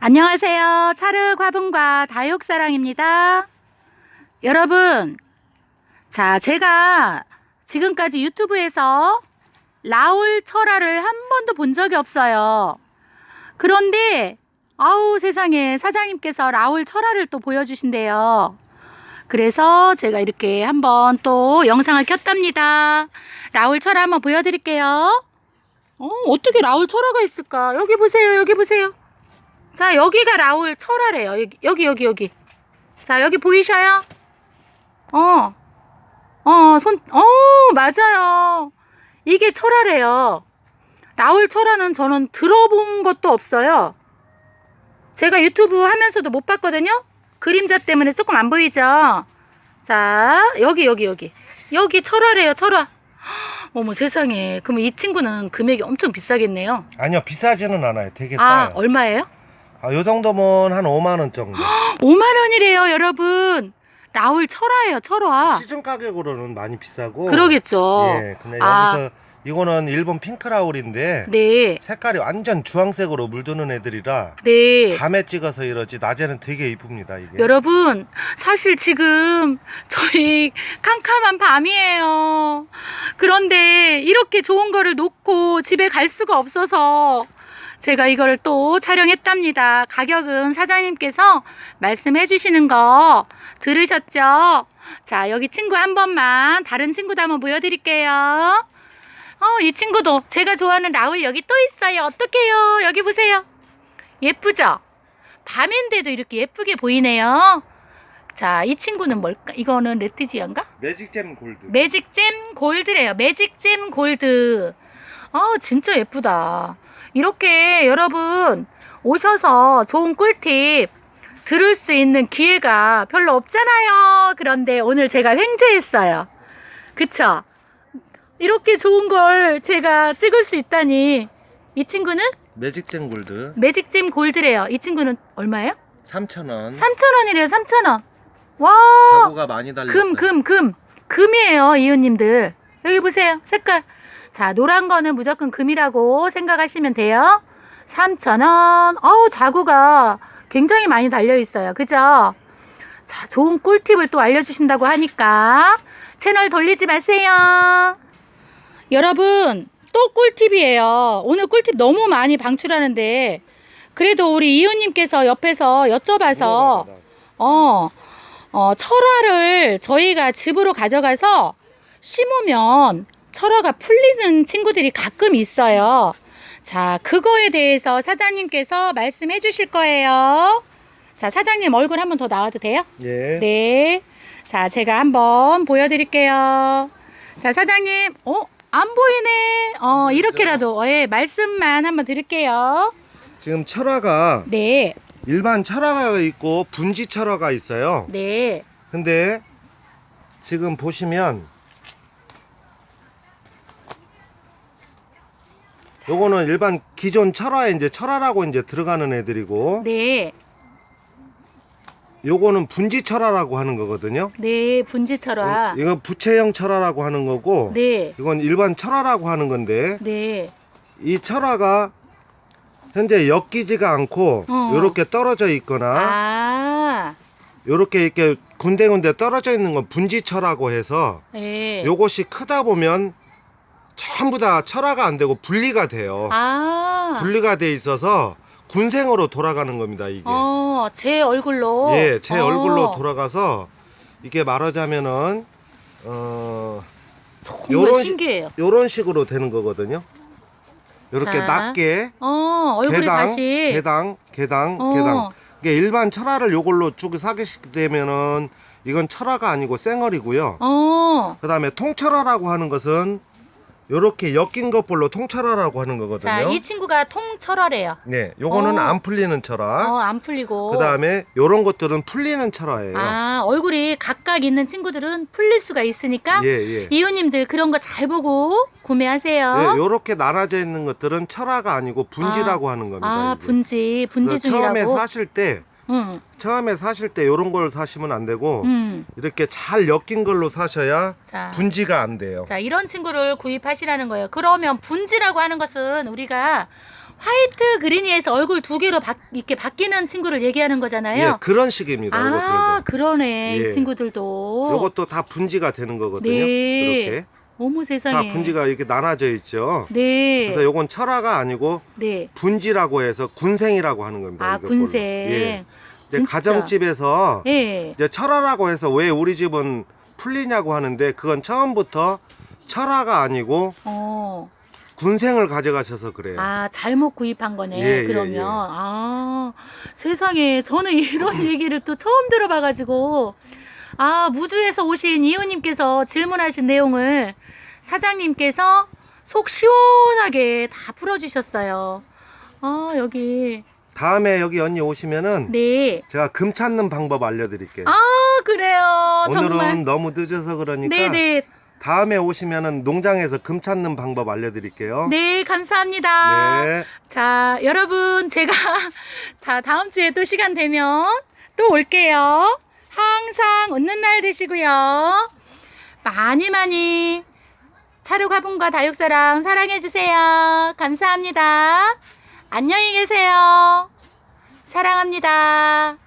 안녕하세요. 차르 화분과 다육사랑입니다. 여러분, 자, 제가 지금까지 유튜브에서 라울 철화를 한 번도 본 적이 없어요. 그런데, 아우 세상에 사장님께서 라울 철화를 또 보여주신대요. 그래서 제가 이렇게 한번 또 영상을 켰답니다. 라울 철화 한번 보여드릴게요. 어, 어떻게 라울 철화가 있을까? 여기 보세요, 여기 보세요. 자, 여기가 라울 철화래요. 여기, 여기, 여기, 여기. 자, 여기 보이셔요? 어. 어, 손, 어, 맞아요. 이게 철화래요. 라울 철화는 저는 들어본 것도 없어요. 제가 유튜브 하면서도 못 봤거든요? 그림자 때문에 조금 안 보이죠? 자, 여기, 여기, 여기. 여기 철화래요, 철화. 헉, 어머 세상에. 그러면 이 친구는 금액이 엄청 비싸겠네요. 아니요 비싸지는 않아요 되게 아, 싸요 얼마예요? 아, 요 정도면 한 5만 원 정도 5만 원이래요, 여러분. 라울 철화예요, 철화. 시중 가격으로는 많이 비싸고 그러겠죠. 예 근데 아. 여기서 이거는 일본 핑크라울인데 네, 색깔이 완전 주황색으로 물드는 애들이라 네. 밤에 찍어서 이러지 낮에는 되게 이쁩니다 이게 여러분, 사실 지금 저희 캄캄한 밤이에요. 그런데 이렇게 좋은 거를 놓고 집에 갈 수가 없어서 제가 이거를 또 촬영했답니다. 가격은 사장님께서 말씀해 주시는 거 들으셨죠? 자, 여기 친구 한 번만 다른 친구도 한번 보여드릴게요. 어, 이 친구도 제가 좋아하는 라울 여기 또 있어요. 어떡해요? 여기 보세요. 예쁘죠? 밤인데도 이렇게 예쁘게 보이네요. 자, 이 친구는 뭘까? 이거는 레티지언가? 매직잼 골드 매직잼 골드래요. 매직잼 골드. 아, 진짜 예쁘다. 이렇게 여러분 오셔서 좋은 꿀팁 들을 수 있는 기회가 별로 없잖아요. 그런데 오늘 제가 횡재했어요. 그쵸? 이렇게 좋은 걸 제가 찍을 수 있다니. 이 친구는 매직잼 골드 매직잼 골드래요. 이 친구는 얼마예요? 3,000원 3,000원이래요. 3,000원. 와! 자구가 많이 달렸어요 금, 금, 금. 금이에요, 이웃님들. 여기 보세요. 색깔. 자, 노란 거는 무조건 금이라고 생각하시면 돼요. 3,000원. 어우, 자구가 굉장히 많이 달려 있어요. 그죠? 자, 좋은 꿀팁을 또 알려주신다고 하니까 채널 돌리지 마세요. 여러분, 또 꿀팁이에요. 오늘 꿀팁 너무 많이 방출하는데, 그래도 우리 이웃님께서 옆에서 여쭤봐서, 어, 어, 철화를 저희가 집으로 가져가서 심으면 철화가 풀리는 친구들이 가끔 있어요. 자, 그거에 대해서 사장님께서 말씀해 주실 거예요. 자, 사장님 얼굴 한번 더 나와도 돼요? 예 네. 자, 제가 한번 보여드릴게요. 자, 사장님, 어? 안 보이네. 어, 이렇게라도, 예, 말씀만 한번 드릴게요. 지금 철화가 네, 일반 철화가 있고 분지 철화가 있어요 네. 근데 지금 보시면 요거는 일반 기존 철화에 이제 철화라고 이제 들어가는 애들이고 네, 요거는 분지 철화라고 하는 거거든요. 네, 분지 철화. 이건 부채형 철화라고 하는 거고 네, 이건 일반 철화라고 하는 건데 네. 이 철화가 현재 엮이지가 않고 어. 요렇게 떨어져 있거나 아, 요렇게 이렇게 군데군데 떨어져 있는 건 분지철화고 해서 네. 요것이 크다 보면 전부 다 철화가 안 되고 분리가 돼요. 아, 분리가 돼 있어서 군생으로 돌아가는 겁니다. 이게. 어, 제 얼굴로. 예, 제 어. 얼굴로 돌아가서 이게 말하자면은 어 정말 요런 시- 신기해요. 요런 식으로 되는 거거든요. 요렇게 자. 낮게 어, 얼굴이 개당 다시. 개당 개당 어. 개당. 이게 일반 철화를 요걸로 쭉 사게 되면은 이건 철화가 아니고 쌩얼이고요. 어. 그다음에 통철화라고 하는 것은 요렇게 엮인 것별로 통철화라고 하는 거거든요. 자, 이 친구가 통철화래요. 네, 요거는 어. 안 풀리는 철화. 어, 안 풀리고. 그다음에 요런 것들은 풀리는 철화예요. 아, 얼굴이 각각 있는 친구들은 풀릴 수가 있으니까 예, 예. 이웃님들 그런 거 잘 보고 구매하세요. 예, 요렇게 나눠져 있는 것들은 철화가 아니고 분지라고 하는 겁니다. 아, 이게. 분지, 분지 그래서 처음에 중이라고. 사실 때 응, 처음에 사실 때 요런 걸 사시면 안 되고 음. 이렇게 잘 엮인 걸로 사셔야 자, 분지가 안 돼요. 자, 이런 친구를 구입하시라는 거예요. 그러면 분지라고 하는 것은 우리가 화이트 그린이에서 얼굴 두 개로 바, 이렇게 바뀌는 친구를 얘기하는 예, 거잖아요. 그런 식입니다. 아, 이것들도. 그러네. 예. 이 친구들도. 요것도 다 분지가 되는 거거든요. 네. 이렇게 어머 다 세상에. 분지가 이렇게 나눠져 있죠. 네. 그래서 요건 철화가 아니고 네. 분지라고 해서 군생이라고 하는 겁니다. 아, 걸로. 군생. 예. 이제 진짜. 가정집에서 예. 이제 철화라고 해서 왜 우리 집은 풀리냐고 하는데 그건 처음부터 철화가 아니고 어. 군생을 가져가셔서 그래요. 아, 잘못 구입한 거네. 예, 예, 그러면. 예. 아, 세상에. 저는 이런 얘기를 또 처음 들어봐가지고. 아, 무주에서 오신 이호님께서 질문하신 내용을 사장님께서 속 시원하게 다 풀어주셨어요. 아, 여기. 다음에 여기 언니 오시면은 네. 제가 금 찾는 방법 알려드릴게요. 아, 그래요. 오늘은 정말. 너무 늦어서 그러니까 네네. 다음에 오시면은 농장에서 금 찾는 방법 알려드릴게요. 네, 감사합니다. 네. 자, 여러분, 제가, 자, 다음 주에 또 시간 되면 또 올게요. 항상 웃는 날 되시고요. 많이 많이 사료가분과 다육사랑 사랑해주세요. 감사합니다. 안녕히 계세요. 사랑합니다.